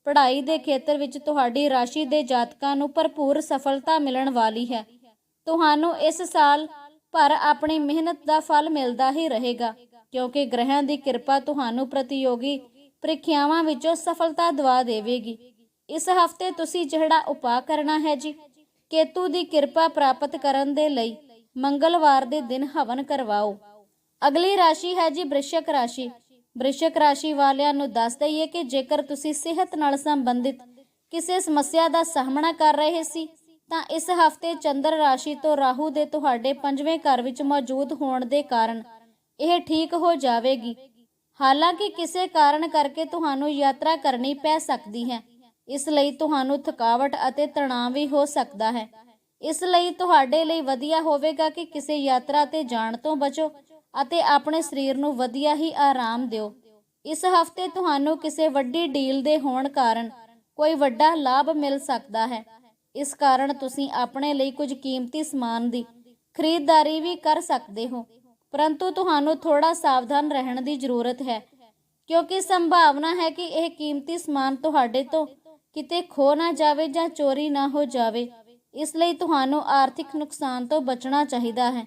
ਪੜ੍ਹਾਈ ਦੇ ਖੇਤਰ ਵਿੱਚ ਤੁਹਾਡੀ ਰਾਸ਼ੀ ਦੇ ਜਾਤਕਾਂ ਨੂੰ ਭਰਪੂਰ ਸਫਲਤਾ ਮਿਲਣ ਵਾਲੀ ਹੈ। ਤੁਹਾਨੂੰ ਇਸ ਸਾਲ ਭਰ ਆਪਣੀ ਮਿਹਨਤ ਦਾ ਫਲ ਮਿਲਦਾ ਹੀ ਰਹੇਗਾ, ਕਿਉਂਕਿ ਗ੍ਰਹਿਆਂ ਦੀ ਕਿਰਪਾ ਤੁਹਾਨੂੰ ਪ੍ਰਤੀਯੋਗੀ ਪ੍ਰੀਖਿਆਵਾਂ ਵਿੱਚੋਂ ਸਫਲਤਾ ਦਿਵਾ ਦੇਵੇਗੀ। ਇਸ ਹਫ਼ਤੇ ਤੁਸੀਂ ਜਿਹੜਾ ਉਪਾਅ ਕਰਨਾ ਹੈ ਜੀ, ਕੇਤੂ ਦੀ ਕਿਰਪਾ ਪ੍ਰਾਪਤ ਕਰਨ ਦੇ ਲਈ ਮੰਗਲਵਾਰ ਦੇ ਦਿਨ ਹਵਨ ਕਰਵਾਓ। ਅਗਲੀ ਰਾਸ਼ੀ ਹੈ ਜੀ ਬ੍ਰਿਸ਼ਕ ਰਾਸ਼ੀ। ਬ੍ਰਿਸ਼ਕ ਰਾਸ਼ੀ ਵਾਲਿਆਂ ਨੂੰ ਦੱਸ ਦਈਏ ਕਿ ਜੇਕਰ ਤੁਸੀਂ ਸਿਹਤ ਨਾਲ ਸੰਬੰਧਿਤ ਕਿਸੇ ਸਮੱਸਿਆ ਦਾ ਸਾਹਮਣਾ ਕਰ ਰਹੇ ਸੀ ਤਾਂ ਇਸ ਹਫ਼ਤੇ ਚੰਦਰ ਰਾਸ਼ੀ ਤੋਂ ਰਾਹੂ ਦੇ ਤੁਹਾਡੇ ਪੰਜਵੇਂ ਘਰ ਵਿੱਚ ਮੌਜੂਦ ਹੋਣ ਦੇ ਕਾਰਨ ਇਹ ਠੀਕ ਹੋ ਜਾਵੇਗੀ। ਹਾਲਾਂਕਿ ਕਿਸੇ ਕਾਰਨ ਕਰਕੇ ਤੁਹਾਨੂੰ ਯਾਤਰਾ ਕਰਨੀ ਪੈ ਸਕਦੀ ਹੈ। ਇਸ ਲਈ ਤੁਹਾਨੂੰ ਥਕਾਵਟ ਅਤੇ ਤਣਾਅ ਵੀ ਹੋ ਸਕਦਾ ਹੈ। ਇਸ ਲਈ ਤੁਹਾਡੇ ਲਈ ਵਧੀਆ ਹੋਵੇਗਾ ਕਿ ਕਿਸੇ ਯਾਤਰਾ ਤੇ ਜਾਣ ਤੋਂ ਬਚੋ ਅਤੇ ਆਪਣੇ ਸਰੀਰ ਨੂੰ ਵਧੀਆ ਹੀ ਆਰਾਮ ਦਿਓ। ਇਸ ਹਫ਼ਤੇ ਤੁਹਾਨੂੰ ਕਿਸੇ ਵੱਡੀ ਡੀਲ ਦੇ ਹੋਣ ਕਾਰਨ ਕੋਈ ਵੱਡਾ ਲਾਭ ਮਿਲ ਸਕਦਾ ਹੈ। ਇਸ ਕਾਰਨ ਤੁਸੀਂ ਆਪਣੇ ਲਈ ਕੁਝ ਕੀਮਤੀ ਸਮਾਨ ਦੀ ਖਰੀਦਦਾਰੀ ਵੀ ਕਰ ਸਕਦੇ ਹੋ। ਪਰੰਤੂ ਤੁਹਾਨੂੰ ਥੋੜਾ ਸਾਵਧਾਨ ਰਹਿਣ ਦੀ ਜ਼ਰੂਰਤ ਹੈ, ਕਿਉਂਕਿ ਸੰਭਾਵਨਾ ਹੈ ਕਿ ਇਹ ਕੀਮਤੀ ਸਮਾਨ ਤੁਹਾਡੇ ਤੋਂ ਕਿਤੇ ਖੋ ਨਾ ਜਾਵੇ ਜਾਂ ਚੋਰੀ ਨਾ ਹੋ ਜਾਵੇ। ਇਸ ਲਈ ਤੁਹਾਨੂੰ ਆਰਥਿਕ ਨੁਕਸਾਨ ਤੋਂ ਬਚਣਾ ਚਾਹੀਦਾ ਹੈ।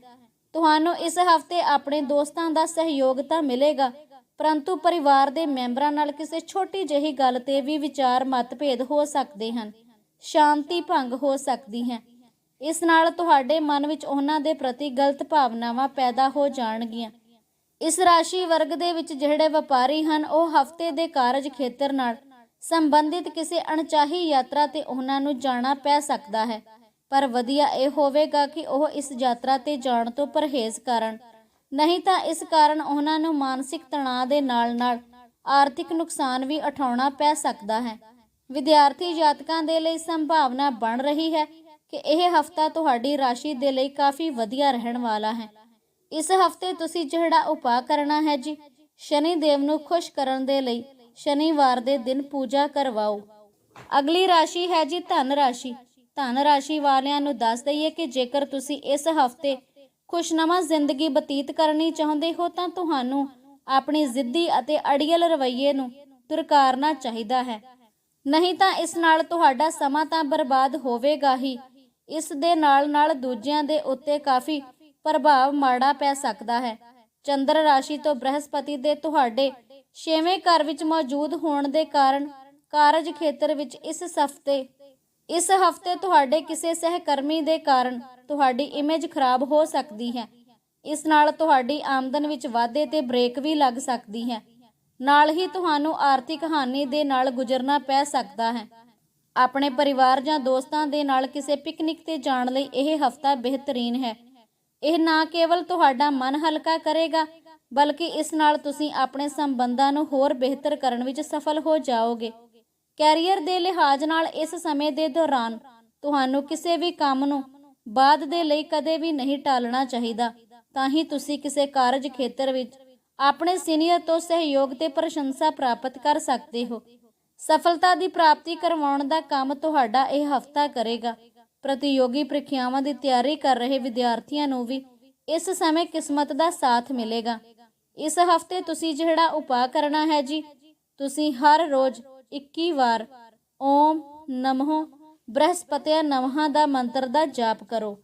ਤੁਹਾਨੂੰ ਇਸ ਹਫ਼ਤੇ ਆਪਣੇ ਦੋਸਤਾਂ ਦਾ ਸਹਿਯੋਗ ਤਾਂ ਮਿਲੇਗਾ, ਪਰੰਤੂ ਪਰਿਵਾਰ ਦੇ ਮੈਂਬਰਾਂ ਨਾਲ ਕਿਸੇ ਛੋਟੀ ਜਿਹੀ ਗੱਲ ਤੇ ਵੀ ਵਿਚਾਰ ਮਤਭੇਦ ਹੋ ਸਕਦੇ ਹਨ। ਸ਼ਾਂਤੀ ਭੰਗ ਹੋ ਸਕਦੀ ਹੈ। ਇਸ ਨਾਲ ਤੁਹਾਡੇ ਮਨ ਵਿੱਚ ਉਹਨਾਂ ਦੇ ਪ੍ਰਤੀ ਗਲਤ ਭਾਵਨਾਵਾਂ ਪੈਦਾ ਹੋ ਜਾਣਗੀਆਂ। ਇਸ ਰਾਸ਼ੀ ਵਰਗ ਦੇ ਵਿੱਚ ਜਿਹੜੇ ਵਪਾਰੀ ਹਨ, ਉਹ ਹਫ਼ਤੇ ਦੇ ਕਾਰਜ ਖੇਤਰ ਨਾਲ ਸੰਬੰਧਿਤ ਕਿਸੇ ਅਣਚਾਹੀ ਯਾਤਰਾ ਤੇ ਉਹਨਾਂ ਨੂੰ ਜਾਣਾ ਪੈ ਸਕਦਾ ਹੈ। ਪਰ ਵਧੀਆ ਇਹ ਹੋਵੇਗਾ ਕਿ ਉਹ ਇਸ ਯਾਤਰਾ ਤੇ ਜਾਣ ਤੋਂ ਪਰਹੇਜ਼ ਕਰਨ। ਨਹੀਂ ਤਾਂ ਇਸ ਕਾਰਨ ਉਹਨਾਂ ਨੂੰ ਮਾਨਸਿਕ ਤਣਾਅ ਦੇ ਨਾਲ-ਨਾਲ ਆਰਥਿਕ ਨੁਕਸਾਨ ਵੀ ਉਠਾਉਣਾ ਪੈ ਸਕਦਾ ਹੈ। ਵਿਦਿਆਰਥੀ ਜਾਤਕਾਂ ਦੇ ਲਈ ਸੰਭਾਵਨਾ ਬਣ ਰਹੀ ਹੈ ਕਿ ਇਹ ਹਫਤਾ ਤੁਹਾਡੀ ਰਾਸ਼ੀ ਦੇ ਲਈ ਕਾਫੀ ਵਧੀਆ ਰਹਿਣ ਵਾਲਾ ਹੈ। ਇਸ ਹਫ਼ਤੇ ਤੁਸੀਂ ਜਿਹੜਾ ਉਪਾਅ ਕਰਨਾ ਹੈ ਜੀ ਸ਼ਨੀ ਦੇਵ ਨੂੰ ਖੁਸ਼ ਕਰਨ ਦੇ ਲਈ ਸ਼ਨੀਵਾਰ ਦੇ ਦਿਨ ਪੂਜਾ ਕਰਵਾਓ। ਅਗਲੀ ਰਾਸ਼ੀ ਹੈ ਜੀ ਧਨ ਰਾਸ਼ੀ। ਧਨ ਰਾਸ਼ੀ ਵਾਲਿਆਂ ਨੂੰ ਦੱਸ ਦਈਏ ਕਿ ਜੇਕਰ ਤੁਸੀਂ ਇਸ ਹਫ਼ਤੇ ਖੁਸ਼ਨਮਾ ਜ਼ਿੰਦਗੀ ਬਤੀਤ ਕਰਨੀ ਚਾਹੁੰਦੇ ਹੋ ਤਾਂ ਤੁਹਾਨੂੰ ਆਪਣੀ ਜ਼ਿੱਦੀ ਅਤੇ ਅੜੀਅਲ ਰਵੱਈਏ ਨੂੰ ਦੁਰਕਾਰਨਾ ਚਾਹੀਦਾ ਹੈ। ਨਹੀਂ ਤਾਂ ਇਸ ਨਾਲ ਤੁਹਾਡਾ ਸਮਾਂ ਤਾਂ ਬਰਬਾਦ ਹੋਵੇਗਾ ਹੀ। ਇਸ ਦੇ ਨਾਲ ਨਾਲ ਦੂਜਿਆਂ ਦੇ ਉੱਤੇ ਕਾਫੀ ਪ੍ਰਭਾਵ ਮਾੜਾ ਪੈ ਸਕਦਾ ਹੈ। ਚੰਦਰ ਰਾਸ਼ੀ ਤੋਂ ਬ੍ਰਹਸਪਤੀ ਦੇ ਤੁਹਾਡੇ ਛੇਵੇਂ ਘਰ ਵਿੱਚ ਮੌਜੂਦ ਹੋਣ ਦੇ ਕਾਰਨ ਕਾਰਜ ਖੇਤਰ ਵਿੱਚ ਇਸ ਹਫ਼ਤੇ ਇਸ ਹਫ਼ਤੇ ਤੁਹਾਡੇ ਕਿਸੇ ਸਹਿਕਰਮੀ ਦੇ ਕਾਰਨ ਤੁਹਾਡੀ ਇਮੇਜ ਖਰਾਬ ਹੋ ਸਕਦੀ ਹੈ। ਇਸ ਨਾਲ ਤੁਹਾਡੀ ਆਮਦਨ ਵਿੱਚ ਵਾਧੇ ਤੇ ਬ੍ਰੇਕ ਵੀ ਲੱਗ ਸਕਦੀ ਹੈ। ਨਾਲ ਹੀ ਤੁਹਾਨੂੰ ਆਰਥਿਕ ਹਾਨੀ ਦੇ ਨਾਲ ਗੁਜ਼ਰਨਾ ਪੈ ਸਕਦਾ ਹੈ। ਆਪਣੇ ਪਰਿਵਾਰ ਜਾਂ ਦੋਸਤਾਂ ਦੇ ਨਾਲ ਕਿਸੇ ਪਿਕਨਿਕ ਤੇ ਜਾਣ ਲਈ ਇਹ ਹਫਤਾ ਬਿਹਤਰੀਨ ਹੈ। ਇਹ ਨਾ ਕੇਵਲ ਤੁਹਾਡਾ ਮਨ ਹਲਕਾ ਕਰੇਗਾ, ਬਲਕਿ ਇਸ ਨਾਲ ਤੁਸੀਂ ਆਪਣੇ ਸੰਬੰਧਾਂ ਨੂੰ ਹੋਰ ਬਿਹਤਰ ਕਰਨ ਵਿੱਚ ਸਫਲ ਹੋ ਜਾਓਗੇ। ਕੈਰੀਅਰ ਦੇ ਲਿਹਾਜ਼ ਨਾਲ ਇਸ ਸਮੇਂ ਦੇ ਦੌਰਾਨ ਤੁਹਾਨੂੰ ਕਿਸੇ ਵੀ ਕੰਮ ਨੂੰ ਬਾਅਦ ਦੇ ਲਈ ਕਦੇ ਵੀ ਨਹੀਂ ਟਾਲਣਾ ਚਾਹੀਦਾ। ਤਾਂ ਹੀ ਤੁਸੀਂ ਕਿਸੇ ਕਾਰਜ ਖੇਤਰ ਵਿੱਚ ਆਪਣੇ ਸੀਨੀਅਰ ਤੋਂ ਸਹਿਯੋਗ ਤੇ ਪ੍ਰਸ਼ੰਸਾ ਪ੍ਰਾਪਤ ਕਰ ਸਕਦੇ ਹੋ। ਸਫਲਤਾ ਦੀ ਪ੍ਰਾਪਤੀ ਕਰਵਾਉਣ ਦਾ ਕੰਮ ਤੁਹਾਡਾ ਇਹ ਹਫਤਾ ਕਰੇਗਾ। ਪ੍ਰਤੀਯੋਗੀ ਪ੍ਰੀਖਿਆਵਾਂ ਦੀ ਤਿਆਰੀ ਕਰ ਰਹੇ ਵਿਦਿਆਰਥੀਆਂ ਨੂੰ ਵੀ ਇਸ ਸਮੇਂ ਕਿਸਮਤ ਦਾ ਸਾਥ ਮਿਲੇਗਾ। ਇਸ ਹਫ਼ਤੇ ਤੁਸੀਂ ਜਿਹੜਾ ਉਪਾਅ ਕਰਨਾ ਹੈ ਜੀ, ਤੁਸੀਂ ਹਰ ਰੋਜ਼ 21 ਵਾਰ ਓਮ ਨਮੋ ਬ੍ਰਹਸਪਤਿ ਨਮಃ ਦਾ ਮੰਤਰ ਦਾ ਜਾਪ ਕਰੋ।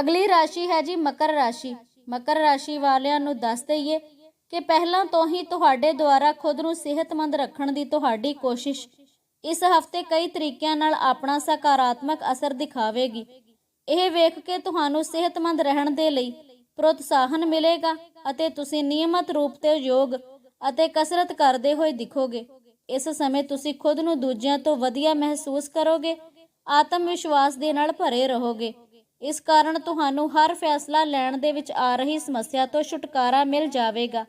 ਅਗਲੀ ਰਾਸ਼ੀ ਹੈ ਜੀ ਮਕਰ ਰਾਸ਼ੀ। ਮਕਰ ਰਾਸ਼ੀ ਵਾਲਿਆਂ ਨੂੰ ਦੱਸ ਦਈਏ ਕਿ ਪਹਿਲਾਂ ਤੋਂ ਹੀ ਤੁਹਾਡੇ ਦੁਆਰਾ ਖੁਦ ਨੂੰ ਸਿਹਤਮੰਦ ਰੱਖਣ ਦੀ ਤੁਹਾਡੀ ਕੋਸ਼ਿਸ਼ ਇਸ ਹਫ਼ਤੇ ਕਈ ਤਰੀਕਿਆਂ ਨਾਲ ਆਪਣਾ ਸਕਾਰਾਤਮਕ ਅਸਰ ਦਿਖਾਵੇਗੀ। ਇਹ ਵੇਖ ਕੇ ਤੁਹਾਨੂੰ ਸਿਹਤਮੰਦ ਰਹਿਣ ਦੇ ਲਈ ਪ੍ਰੋਤਸਾਹਨ ਮਿਲੇਗਾ ਅਤੇ ਤੁਸੀਂ ਨਿਯਮਤ ਰੂਪ ਤੇ ਯੋਗ ਅਤੇ ਕਸਰਤ ਕਰਦੇ ਹੋਏ ਦਿਖੋਗੇ। ਇਸ ਸਮੇਂ ਤੁਸੀਂ ਖੁਦ ਨੂੰ ਦੂਜਿਆਂ ਤੋਂ ਵਧੀਆ ਮਹਿਸੂਸ ਕਰੋਗੇ ਆਤਮ ਵਿਸ਼ਵਾਸ ਦੇ ਨਾਲ ਭਰੇ ਰਹੋਗੇ। ਇਸ ਕਾਰਨ ਤੁਹਾਨੂੰ ਹਰ ਫੈਸਲਾ ਲੈਣ ਦੇ ਵਿੱਚ ਆ ਰਹੀ ਸਮੱਸਿਆ ਤੋਂ ਛੁਟਕਾਰਾ ਮਿਲ ਜਾਵੇਗਾ।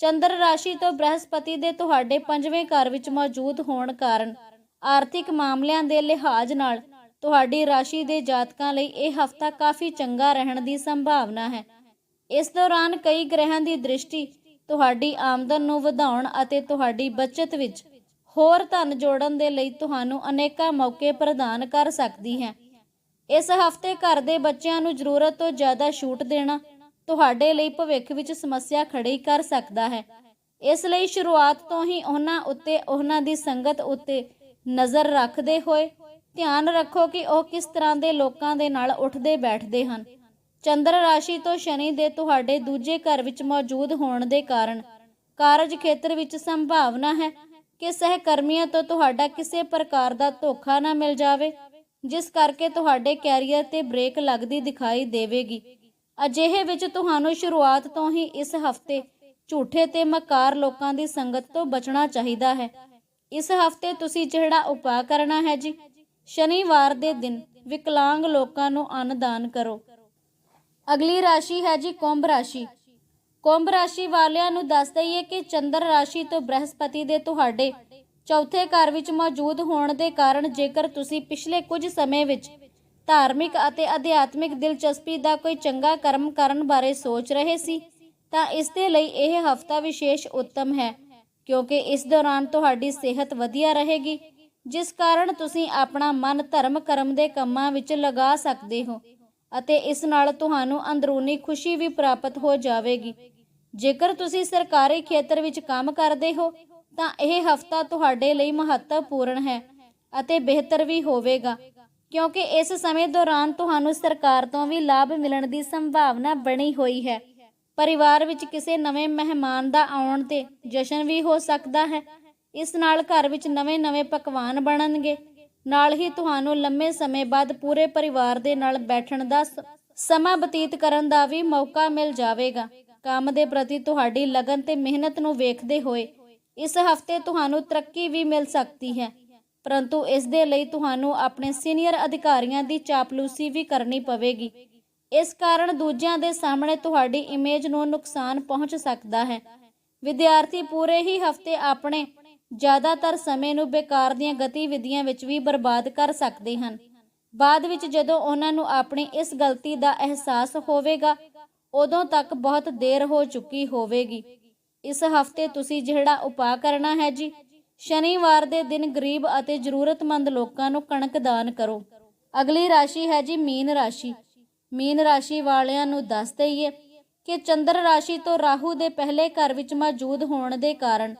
ਚੰਦਰ ਰਾਸ਼ੀ ਤੋਂ ਬ੍ਰਹਸਪਤੀ ਦੇ ਤੁਹਾਡੇ ਪੰਜਵੇਂ ਘਰ ਵਿੱਚ ਮੌਜੂਦ ਹੋਣ ਕਾਰਨ ਆਰਥਿਕ ਮਾਮਲਿਆਂ ਦੇ ਲਿਹਾਜ਼ ਨਾਲ ਤੁਹਾਡੀ ਰਾਸ਼ੀ ਦੇ ਜਾਤਕਾਂ ਲਈ ਇਹ ਹਫਤਾ ਕਾਫੀ ਚੰਗਾ ਰਹਿਣ ਦੀ ਸੰਭਾਵਨਾ ਹੈ। ਇਸ ਦੌਰਾਨ ਕਈ ਗ੍ਰਹਿਆਂ ਦੀ ਦ੍ਰਿਸ਼ਟੀ ਤੁਹਾਡੀ ਆਮਦਨ ਨੂੰ ਵਧਾਉਣ ਅਤੇ ਤੁਹਾਡੀ ਬਚਤ ਵਿੱਚ ਹੋਰ ਧਨ ਜੋੜਨ ਦੇ ਲਈ ਤੁਹਾਨੂੰ ਅਨੇਕਾਂ ਮੌਕੇ ਪ੍ਰਦਾਨ ਕਰ ਸਕਦੀ ਹੈ। ਇਸ ਹਫ਼ਤੇ ਘਰ ਦੇ ਬੱਚਿਆਂ ਨੂੰ ਜ਼ਰੂਰਤ ਤੋਂ ਜ਼ਿਆਦਾ ਛੂਟ ਦੇਣਾ ਤੁਹਾਡੇ ਲਈ ਭਵਿੱਖ ਵਿੱਚ ਸਮੱਸਿਆ ਖੜੀ ਕਰ ਸਕਦਾ ਹੈ। ਇਸ ਲਈ ਸ਼ੁਰੂਆਤ ਤੋਂ ਹੀ ਉਹਨਾਂ ਉੱਤੇ, ਉਹਨਾਂ ਦੀ ਸੰਗਤ ਉੱਤੇ ਨਜ਼ਰ ਰੱਖਦੇ ਹੋਏ ਧਿਆਨ ਰੱਖੋ ਕਿ ਉਹ ਕਿਸ ਤਰ੍ਹਾਂ ਦੇ ਲੋਕਾਂ ਦੇ ਨਾਲ ਉੱਠਦੇ ਬੈਠਦੇ ਹਨ। ਚੰਦਰ ਰਾਸ਼ੀ ਤੋਂ ਸ਼ਨੀ ਦੇ ਤੁਹਾਡੇ ਦੂਜੇ ਘਰ ਵਿੱਚ ਮੌਜੂਦ ਹੋਣ ਦੇ ਕਾਰਨ ਕਾਰਜ ਖੇਤਰ ਵਿੱਚ ਸੰਭਾਵਨਾ ਹੈ ਕਿ ਸਹਿਕਰਮੀਆਂ ਤੋਂ ਤੁਹਾਡਾ ਕਿਸੇ ਪ੍ਰਕਾਰ ਦਾ ਧੋਖਾ ਨਾ ਮਿਲ ਜਾਵੇ। ਜਿਸ ਕਰਕੇ ਤੁਹਾਡੇ ਕੈਰੀਅਰ ਤੇ ਬ੍ਰੇਕ ਲੱਗਦੀ ਦਿਖਾਈ ਦੇਵੇਗੀ। ਅਜਿਹੇ ਵਿੱਚ ਤੁਹਾਨੂੰ ਸ਼ੁਰੂਆਤ ਤੋਂ ਹੀ ਇਸ ਹਫ਼ਤੇ ਝੂਠੇ ਤੇ ਮਕਾਰ ਲੋਕਾਂ ਦੀ ਸੰਗਤ ਤੋਂ ਬਚਣਾ ਚਾਹੀਦਾ ਹੈ। ਇਸ ਹਫ਼ਤੇ ਤੁਸੀਂ ਜਿਹੜਾ ਉਪਾਅ ਕਰਨਾ ਹੈ ਜੀ, ਸ਼ਨੀਵਾਰ ਦੇ ਦਿਨ ਵਿਕਲਾਂਗ ਲੋਕਾਂ ਨੂੰ ਅੰਨਦਾਨ ਕਰੋ। ਅਗਲੀ ਰਾਸ਼ੀ ਹੈ ਜੀ ਕੁੰਭ ਰਾਸ਼ੀ। ਕੁੰਭ ਰਾਸ਼ੀ ਵਾਲਿਆਂ ਨੂੰ ਦੱਸ ਦਈਏ ਕਿ ਚੰਦਰ ਰਾਸ਼ੀ ਤੋਂ ਬ੍ਰਹਸਪਤੀ ਦੇ ਤੁਹਾਡੇ ਚੌਥੇ ਘਰ ਵਿੱਚ ਮੌਜੂਦ ਹੋਣ ਦੇ ਕਾਰਨ ਜੇਕਰ ਤੁਸੀਂ ਪਿਛਲੇ ਕੁਝ ਸਮੇਂ ਵਿੱਚ ਧਾਰਮਿਕ ਅਤੇ ਅਧਿਆਤਮਿਕ ਦਿਲਚਸਪੀ ਦਾ ਕੋਈ ਚੰਗਾ ਕਰਮ ਕਰਨ ਬਾਰੇ ਸੋਚ ਰਹੇ ਸੀ, ਤਾਂ ਇਸ ਦੇ ਲਈ ਇਹ ਹਫਤਾ ਵਿਸ਼ੇਸ਼ ਉੱਤਮ ਹੈ, ਕਿਉਂਕਿ ਇਸ ਦੌਰਾਨ ਤੁਹਾਡੀ ਸਿਹਤ ਵਧੀਆ ਰਹੇਗੀ, ਜਿਸ ਕਾਰਨ ਤੁਸੀਂ ਆਪਣਾ ਮਨ ਧਰਮ ਕਰਮ ਦੇ ਕੰਮਾਂ ਵਿੱਚ ਲਗਾ ਸਕਦੇ ਹੋ ਅਤੇ ਇਸ ਨਾਲ ਤੁਹਾਨੂੰ ਅੰਦਰੂਨੀ ਖੁਸ਼ੀ ਵੀ ਪ੍ਰਾਪਤ ਹੋ ਜਾਵੇਗੀ। ਜੇਕਰ ਤੁਸੀਂ ਸਰਕਾਰੀ ਖੇਤਰ ਵਿੱਚ ਕੰਮ ਕਰਦੇ ਹੋ ਤਾਂ ਇਹ ਹਫਤਾ ਤੁਹਾਡੇ ਲਈ ਮਹੱਤਵਪੂਰਨ ਹੈ ਅਤੇ ਬਿਹਤਰ ਵੀ ਹੋਵੇਗਾ, ਕਿਉਂਕਿ ਇਸ ਸਮੇਂ ਦੌਰਾਨ ਤੁਹਾਨੂੰ ਸਰਕਾਰ ਤੋਂ ਵੀ ਲਾਭ ਮਿਲਣ ਦੀ ਸੰਭਾਵਨਾ ਬਣੀ ਹੋਈ ਹੈ। ਪਰਿਵਾਰ ਵਿੱਚ ਕਿਸੇ ਨਵੇਂ ਮਹਿਮਾਨ ਦਾ ਆਉਣ ਤੇ ਜਸ਼ਨ ਵੀ ਹੋ ਸਕਦਾ ਹੈ। ਇਸ ਨਾਲ ਘਰ ਵਿੱਚ ਨਵੇਂ-ਨਵੇਂ ਪਕਵਾਨ ਬਣਨਗੇ। ਨਾਲ ਹੀ ਤੁਹਾਨੂੰ ਲੰਮੇ ਸਮੇਂ ਬਾਅਦ ਪੂਰੇ ਪਰਿਵਾਰ ਦੇ ਨਾਲ ਬੈਠਣ ਦਾ ਸਮਾਂ ਬਤੀਤ ਕਰਨ ਦਾ ਵੀ ਮੌਕਾ ਮਿਲ ਜਾਵੇਗਾ। ਕੰਮ ਦੇ ਪ੍ਰਤੀ ਤੁਹਾਡੀ ਲਗਨ ਤੇ ਮਿਹਨਤ ਨੂੰ ਵੇਖਦੇ ਹੋਏ ਇਸ ਹਫ਼ਤੇ ਤੁਹਾਨੂੰ ਤਰੱਕੀ ਵੀ ਮਿਲ ਸਕਦੀ ਹੈ। ਪਰੰਤੂ ਇਸ ਦੇ ਲਈ ਤੁਹਾਨੂੰ ਆਪਣੇ ਸੀਨੀਅਰ ਅਧਿਕਾਰੀਆਂ ਦੀ ਚਾਪਲੂਸੀ ਵੀ ਕਰਨੀ ਪਵੇਗੀ। ਇਸ ਕਾਰਨ ਦੂਜਿਆਂ ਦੇ ਸਾਹਮਣੇ ਤੁਹਾਡੀ ਇਮੇਜ ਨੂੰ ਨੁਕਸਾਨ ਪਹੁੰਚ ਸਕਦਾ ਹੈ। ਵਿਦਿਆਰਥੀ ਪੂਰੇ ਹੀ ਹਫ਼ਤੇ ਆਪਣੇ ਜ਼ਿਆਦਾਤਰ ਸਮੇਂ ਨੂੰ ਬੇਕਾਰ ਦੀਆਂ ਗਤੀਵਿਧੀਆਂ ਵਿੱਚ ਵੀ ਬਰਬਾਦ ਕਰ ਸਕਦੇ ਹਨ। ਬਾਅਦ ਵਿੱਚ ਜਦੋਂ ਉਹਨਾਂ ਨੂੰ ਆਪਣੀ ਇਸ ਗਲਤੀ ਦਾ ਅਹਿਸਾਸ ਹੋਵੇਗਾ, ਉਦੋਂ ਤੱਕ ਬਹੁਤ ਦੇਰ ਹੋ ਚੁੱਕੀ ਹੋਵੇਗੀ। ਇਸ ਹਫ਼ਤੇ ਤੁਸੀਂ ਜਿਹੜਾ ਉਪਾਅ ਕਰਨਾ ਹੈ ਜੀ, ਸ਼ਨੀਵਾਰ ਦੇ ਦਿਨ ਗਰੀਬ ਅਤੇ ਜ਼ਰੂਰਤਮੰਦ ਲੋਕਾਂ ਨੂੰ ਕਣਕ ਦਾਨ ਕਰੋ। ਅਗਲੀ ਰਾਸ਼ੀ ਹੈ ਜੀ ਮੀਨ ਰਾਸ਼ੀ। ਮੀਨ ਰਾਸ਼ੀ ਵਾਲਿਆਂ ਨੂੰ ਦੱਸ ਦਈਏ ਕਿ ਚੰਦਰ ਰਾਸ਼ੀ ਤੋਂ ਰਾਹੂ ਦੇ ਪਹਿਲੇ ਘਰ ਵਿੱਚ ਮੌਜੂਦ ਹੋਣ ਦੇ ਕਾਰਨ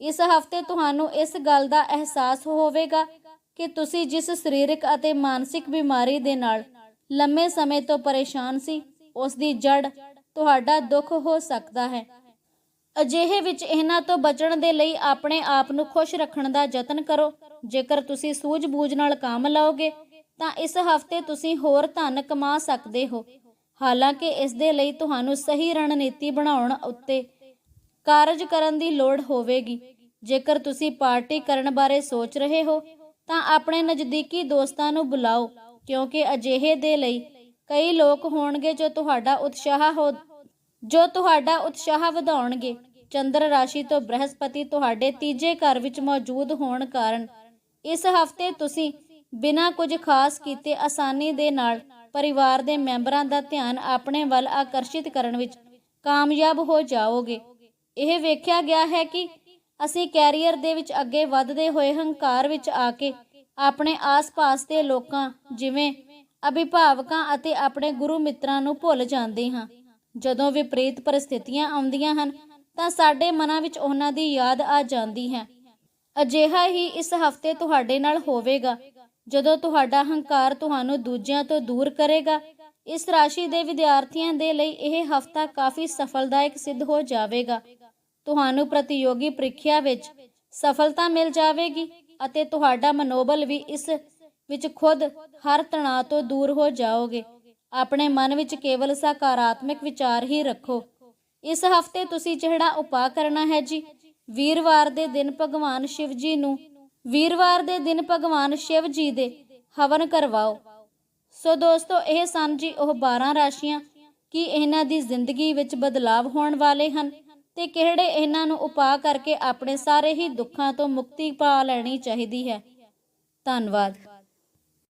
ਇਸ ਹਫ਼ਤੇ ਤੁਹਾਨੂੰ ਇਸ ਗੱਲ ਦਾ ਅਹਿਸਾਸ ਹੋਵੇਗਾ ਕਿ ਤੁਸੀਂ ਜਿਸ ਸਰੀਰਕ ਅਤੇ ਮਾਨਸਿਕ ਬਿਮਾਰੀ ਦੇ ਨਾਲ ਲੰਮੇ ਸਮੇਂ ਤੋਂ ਪਰੇਸ਼ਾਨ ਸੀ, ਉਸ ਦੀ ਜੜ ਤੁਹਾਡਾ ਦੁੱਖ ਹੋ ਸਕਦਾ ਹੈ। ਅਜਿਹੇ ਵਿੱਚ ਇਹਨਾਂ ਤੋਂ ਬਚਣ ਦੇ ਲਈ ਆਪਣੇ ਆਪ ਨੂੰ ਖੁਸ਼ ਰੱਖਣ ਦਾ ਯਤਨ ਕਰੋ। ਜੇਕਰ ਤੁਸੀਂ ਸੂਝ-ਬੂਝ ਨਾਲ ਕੰਮ ਲਓਗੇ, ਤਾਂ ਇਸ ਹਫ਼ਤੇ ਤੁਸੀਂ ਹੋਰ ਧਨ ਕਮਾ ਸਕਦੇ ਹੋ। ਹਾਲਾਂਕਿ ਇਸ ਦੇ ਲਈ ਤੁਹਾਨੂੰ ਸਹੀ ਰਣਨੀਤੀ ਬਣਾਉਣ ਉੱਤੇ ਕਾਰਜ ਕਰਨ ਦੀ ਲੋੜ ਹੋਵੇਗੀ। ਜੇਕਰ ਤੁਸੀਂ ਪਾਰਟੀ ਕਰਨ ਬਾਰੇ ਸੋਚ ਰਹੇ ਹੋ, ਤਾਂ ਆਪਣੇ ਨਜ਼ਦੀਕੀ ਦੋਸਤਾਂ ਨੂੰ ਬੁਲਾਓ, ਕਿਉਂਕਿ ਅਜਿਹੇ ਦੇ ਲਈ ਕਈ ਲੋਕ ਹੋਣਗੇ ਜੋ ਤੁਹਾਡਾ ਉਤਸ਼ਾਹ ਹੋ ਜੋ ਤੁਹਾਡਾ ਉਤਸ਼ਾਹ ਵਧਾਉਣਗੇ, ਚੰਦਰ ਰਾਸ਼ੀ ਤੋਂ ਬ੍ਰਹਸਪਤੀ ਤੁਹਾਡੇ ਤੀਜੇ ਘਰ ਵਿੱਚ ਮੌਜੂਦ ਹੋਣ ਕਾਰਨ, ਇਸ ਹਫ਼ਤੇ ਤੁਸੀਂ ਬਿਨਾਂ ਕੁਝ ਖਾਸ ਕੀਤੇ ਆਸਾਨੀ ਦੇ ਨਾਲ ਪਰਿਵਾਰ ਦੇ ਮੈਂਬਰਾਂ ਦਾ ਧਿਆਨ ਆਪਣੇ ਵੱਲ ਆਕਰਸ਼ਿਤ ਕਰਨ ਵਿੱਚ ਕਾਮਯਾਬ ਹੋ ਜਾਓਗੇ। ਇਹ ਵੇਖਿਆ ਗਿਆ ਹੈ ਕਿ ਅਸੀਂ ਕੈਰੀਅਰ ਦੇ ਵਿੱਚ ਅੱਗੇ ਵਧਦੇ ਹੋਏ ਹੰਕਾਰ ਵਿੱਚ ਆ ਕੇ ਆਪਣੇ ਆਸ-ਪਾਸ ਦੇ ਲੋਕਾਂ, ਜਿਵੇਂ ਅਭਿਭਾਵਕਾਂ ਅਤੇ ਆਪਣੇ ਗੁਰੂ ਮਿੱਤਰਾਂ ਨੂੰ ਭੁੱਲ ਜਾਂਦੇ ਹਾਂ। ਜਦੋਂ ਵਿਪਰੀਤ ਪਰਿਸਥਿਤੀਆਂ ਆਉਂਦੀਆਂ ਹਨ, ਤਾਂ ਸਾਡੇ ਮਨਾਂ ਵਿੱਚ ਉਹਨਾਂ ਦੀ ਯਾਦ ਆ ਜਾਂਦੀ ਹੈ। ਅਜਿਹਾ ਹੀ ਇਸ ਹਫ਼ਤੇ ਤੁਹਾਡੇ ਨਾਲ ਹੋਵੇਗਾ। ਜਦੋਂ ਤੁਹਾਡਾ ਹੰਕਾਰ ਤੁਹਾਨੂੰ ਦੂਜਿਆਂ ਤੋਂ ਦੂਰ ਕਰੇਗਾ, ਇਸ ਰਾਸ਼ੀ ਦੇ ਵਿਦਿਆਰਥੀਆਂ ਦੇ ਲਈ ਇਹ ਹਫਤਾ ਕਾਫੀ ਸਫਲਦਾਇਕ ਸਿੱਧ ਹੋ ਜਾਵੇਗਾ। ਤੁਹਾਨੂੰ ਪ੍ਰਤੀਯੋਗੀ ਪ੍ਰੀਖਿਆ ਵਿੱਚ ਸਫਲਤਾ ਮਿਲ ਜਾਵੇਗੀ ਅਤੇ ਤੁਹਾਡਾ ਮਨੋਬਲ ਵੀ ਇਸ ਵਿੱਚ ਖੁਦ ਹਰ ਤਣਾਅ ਤੋਂ ਦੂਰ ਹੋ ਜਾਓਗੇ। ਆਪਣੇ ਮਨ ਵਿੱਚ ਕੇਵਲ ਸਕਾਰਾਤਮਕ ਵਿਚਾਰ ਹੀ ਰੱਖੋ। ਇਸ ਹਫ਼ਤੇ ਤੁਸੀਂ ਜਿਹੜਾ ਉਪਾਅ ਕਰਨਾ ਹੈ ਜੀ, ਵੀਰਵਾਰ ਦੇ ਦਿਨ ਭਗਵਾਨ ਸ਼ਿਵ ਜੀ ਨੂੰ, ਵੀਰਵਾਰ ਦੇ ਦਿਨ ਭਗਵਾਨ ਸ਼ਿਵ ਜੀ ਦੇ ਹਵਨ ਕਰਵਾਓ। ਸੋ ਦੋਸਤੋ, ਇਹ ਸਨ ਜੀ ਉਹ 12 ਰਾਸ਼ੀਆਂ ਕੀ ਇਹਨਾਂ ਦੀ ਜ਼ਿੰਦਗੀ ਵਿੱਚ ਬਦਲਾਵ ਹੋਣ ਵਾਲੇ ਹਨ ਤੇ ਕਿਹੜੇ ਇਹਨਾਂ ਨੂੰ ਉਪਾਅ ਕਰਕੇ ਆਪਣੇ ਸਾਰੇ ਹੀ ਦੁੱਖਾਂ ਤੋਂ ਮੁਕਤੀ ਪਾ ਲੈਣੀ ਚਾਹੀਦੀ ਹੈ। ਧੰਨਵਾਦ।